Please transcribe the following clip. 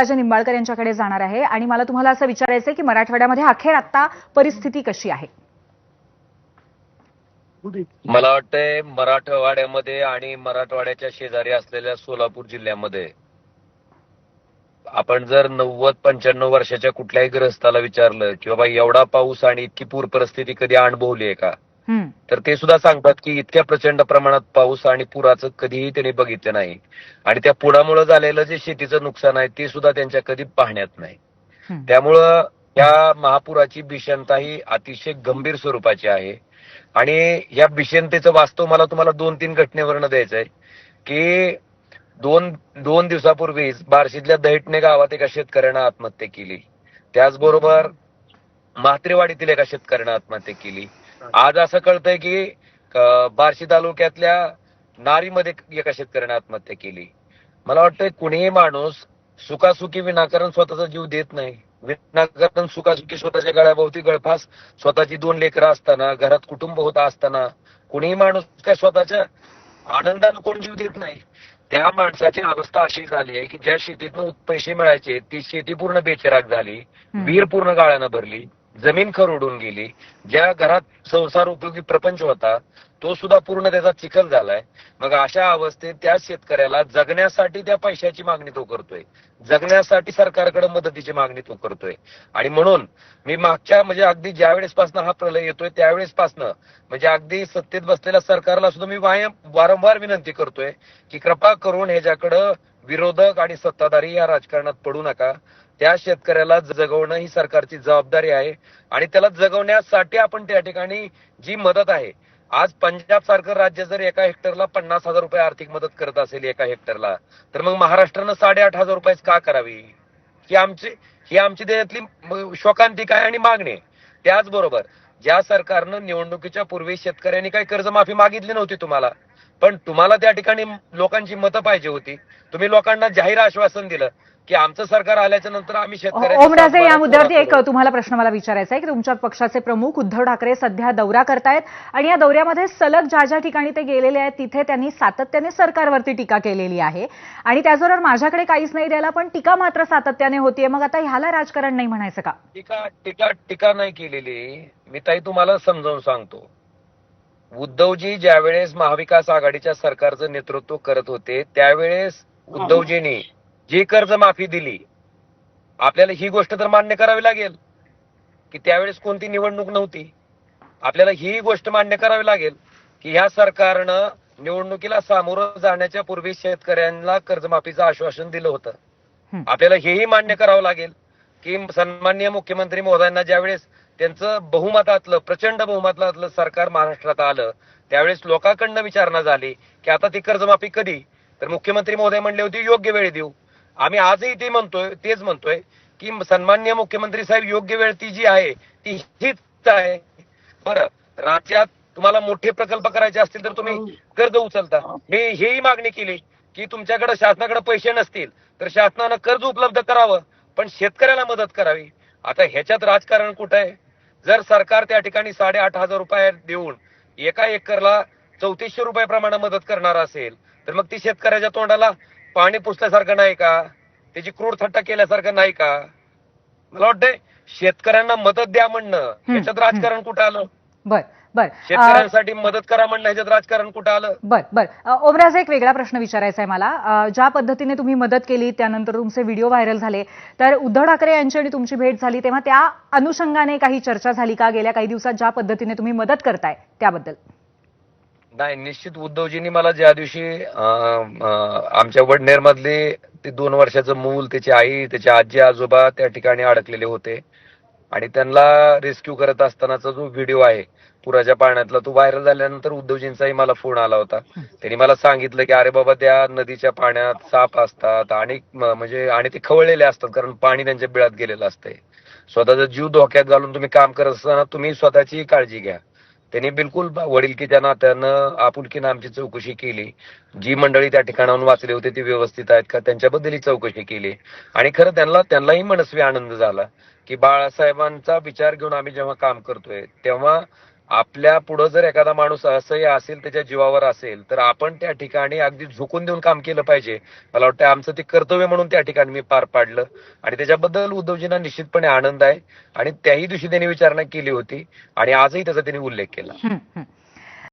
राजे निंबाळकर यांच्याकडे जाणार आहे. आणि मला तुम्हाला असं विचारायचं आहे की मराठवाड्यामध्ये अखेर आता परिस्थिती कशी आहे? मला वाटतंय मराठवाड्यामध्ये आणि मराठवाड्याच्या शेजारी असलेल्या सोलापूर जिल्ह्यामध्ये आपण जर नव्वद पंच्याण्णव वर्षाच्या कुठल्याही ग्रस्ताला विचारलं की बाबा एवढा पाऊस आणि इतकी पूर परिस्थिती कधी अनुभवली आहे का? तर ते सुद्धा सांगतात की इतक्या प्रचंड प्रमाणात पाऊस आणि पुराचं कधीही त्यांनी बघितलं नाही. आणि त्या पुरामुळे झालेलं जे शेतीचं नुकसान आहे ते सुद्धा त्यांच्या कधी पाहण्यात नाही. त्यामुळं या महापुराची भीषणता ही अतिशय गंभीर स्वरूपाची आहे. आणि या भीषणतेचं वास्तव मला तुम्हाला दोन तीन घटनेवरनं द्यायचं आहे की दोन दोन दिवसापूर्वीच बार्शीतल्या दैठणे गावात एका शेतकऱ्यानं आत्महत्या केली. त्याचबरोबर म्हात्रेवाडीतील एका शेतकऱ्यानं आत्महत्या केली. आज असं कळतंय की बार्शी तालुक्यातल्या नारीमध्ये एका शेतकऱ्याने आत्महत्या केली. मला वाटतंय कुणीही माणूस सुखासुखी विनाकारण स्वतःचा जीव देत नाही. विनाकारण सुखासुखी स्वतःच्या गळ्याभोवती गळफास स्वतःची दोन लेकरं असताना घरात कुटुंब होता असताना कुणीही माणूस काय स्वतःच्या आनंदानं कोण जीव देत नाही. त्या माणसाची अवस्था अशी झाली आहे की ज्या शेतीतून पैसे मिळायचे ती शेती पूर्ण बेचिराग झाली. विहीर पूर्ण गाळ्यानं भरली. जमीन खरडून गेली. ज्या घरात संसार उपयोगी प्रपंच होता तो सुद्धा पूर्ण त्याचा चिखल झालाय. मग अशा अवस्थेत त्या शेतकऱ्याला जगण्यासाठी त्या पैशाची मागणी तो करतोय. जगण्यासाठी सरकारकडे मदतीची मागणी तो करतोय. आणि म्हणून मी मागच्या म्हणजे अगदी ज्या वेळेसपासून हा प्रलय येतोय त्यावेळेसपासनं म्हणजे अगदी सत्तेत बसलेल्या सरकारला सुद्धा मी वायम वारंवार विनंती करतोय की कृपा करून ह्याच्याकडं विरोधक आणि सत्ताधारी या राजकारणात पडू नका. त्या शेतकऱ्याला जगवणं ही सरकारची जबाबदारी आहे आणि त्याला जगवण्यासाठी आपण त्या ठिकाणी जी मदत आहे आज पंजाब सारखं राज्य जर एका हेक्टरला पन्नास हजार रुपये आर्थिक मदत करत असेल एका हेक्टरला तर मग महाराष्ट्रानं साडेआठ हजार रुपये का करावी? ही आमची ही आमची देशातली म- आहे आणि मागणी आहे? त्याचबरोबर ज्या सरकारनं निवडणुकीच्या पूर्वी शेतकऱ्यांनी काही कर्जमाफी मागितली नव्हती तुम्हाला पण तुम्हाला त्या ठिकाणी लोकांची मतं पाहिजे होती. तुम्ही लोकांना जाहीर आश्वासन दिलं. की आमचं सरकार आल्याच्यानंतर आम्ही शेतकऱ्यांच्या ओमराजे या सातबाऱ्यात मुद्द्यावरती पुरा एक. तुम्हाला प्रश्न मला विचारायचा आहे की तुमच्या पक्षाचे प्रमुख उद्धव ठाकरे सध्या दौरा करतायत आणि या दौऱ्यामध्ये सलग ज्या ज्या ठिकाणी ते गेलेले आहेत तिथे त्यांनी सातत्याने सरकारवरती टीका केलेली आहे. आणि त्याचबरोबर माझ्याकडे काहीच नाही द्यायला पण टीका मात्र सातत्याने होतीये. मग आता ह्याला राजकारण नाही म्हणायचं का? टीका टीका टीका नाही केलेली. मी ताई तुम्हाला समजावून सांगतो. उद्धवजी ज्यावेळेस महाविकास आघाडीच्या सरकारचं नेतृत्व करत होते त्यावेळेस उद्धवजींनी जी कर्जमाफी दिली आपल्याला ही गोष्ट तर मान्य करावी लागेल की त्यावेळेस कोणती निवडणूक नव्हती. आपल्याला ही गोष्ट मान्य करावी लागेल की ह्या सरकारनं निवडणुकीला सामोरं जाण्याच्या पूर्वी शेतकऱ्यांना कर्जमाफीचं आश्वासन दिलं होतं. आपल्याला हेही मान्य करावं लागेल की सन्माननीय मुख्यमंत्री महोदयांना ज्यावेळेस त्यांचं बहुमतातलं प्रचंड बहुमतातलं सरकार महाराष्ट्रात आलं त्यावेळेस लोकांकडनं विचारणा झाली की आता ती कर्जमाफी कधी? तर मुख्यमंत्री महोदय म्हणले होते योग्य वेळ देऊ. आम्ही आजही ते म्हणतोय तेच म्हणतोय की सन्मान्य मुख्यमंत्री साहेब योग्य वेळ ती जी आहे ती हीच आहे. बरं राज्यात तुम्हाला मोठे प्रकल्प करायचे असतील तर तुम्ही कर्ज उचलता. मी हेही मागणी केली की तुमच्याकडे शासनाकडे पैसे नसतील तर शासनानं कर्ज उपलब्ध करावं पण शेतकऱ्याला मदत करावी. आता ह्याच्यात राजकारण कुठं आहे? जर सरकार त्या ठिकाणी साडेआठ हजार रुपये देऊन एका एकरला चौतीसशे रुपयाप्रमाणे मदत करणार असेल तर मग ती शेतकऱ्याच्या तोंडाला पाणी पुसल्यासारखं नाही का? त्याची क्रूर थट्टा केल्यासारखं नाही का? मला वाटतंय शेतकऱ्यांना मदत द्या म्हणणं. ह्याच्यात राजकारण कुठं आलं? बर बर. शेतकऱ्यांसाठी मदत करा म्हणणं ह्याच्यात राजकारण कुठं आलं? बर बर. अ, ओमराजे एक वेगळा प्रश्न विचारायचा आहे मला ज्या पद्धतीने तुम्ही मदत केली त्यानंतर तुमचे व्हिडिओ व्हायरल झाले तर उद्धव ठाकरे यांची आणि तुमची भेट झाली तेव्हा त्या अनुषंगाने काही चर्चा झाली का? गेल्या काही दिवसात ज्या पद्धतीने तुम्ही मदत करताय त्याबद्दल. नाही निश्चित उद्धवजींनी मला ज्या दिवशी आमच्या वडनेर मधले ते दोन वर्षाचं मूल त्याची आई त्याचे आजी आजोबा त्या ठिकाणी अडकलेले होते. आणि त्यांना रेस्क्यू करत असतानाचा जो व्हिडिओ आहे पुराच्या पाण्यातला तो व्हायरल झाल्यानंतर उद्धवजींचाही मला फोन आला होता. त्यांनी मला सांगितलं की अरे बाबा त्या नदीच्या पाण्यात साप असतात आणि म्हणजे आणि ते खवळलेले असतात कारण पाणी त्यांच्या बिळात गेलेलं असतंय. स्वतःचा जीव धोक्यात घालून तुम्ही काम करत असताना तुम्ही स्वतःची काळजी घ्या. त्यांनी बिलकुल वडीलकीच्या नात्यानं आपुलकीनं आमची चौकशी केली. जी मंडळी त्या ठिकाणाहून वाचले होते ती व्यवस्थित आहेत का? त्यांच्याबद्दलही चौकशी केली. आणि खरं त्यांना त्यांनाही मनस्वी आनंद झाला की बाळासाहेबांचा विचार घेऊन आम्ही जेव्हा काम करतोय तेव्हा आपल्या पुढं जर एखादा माणूस असह्य असेल त्याच्या जीवावर असेल तर आपण त्या ठिकाणी अगदी झुकून देऊन काम केलं पाहिजे. मला वाटतं आमचं ते कर्तव्य म्हणून त्या ठिकाणी मी पार पाडलं. आणि त्याच्याबद्दल उद्धवजींना निश्चितपणे आनंद आहे. आणि त्याही दिवशी त्यांनी विचारणा केली होती. आणि आजही त्याचा त्यांनी उल्लेख केला.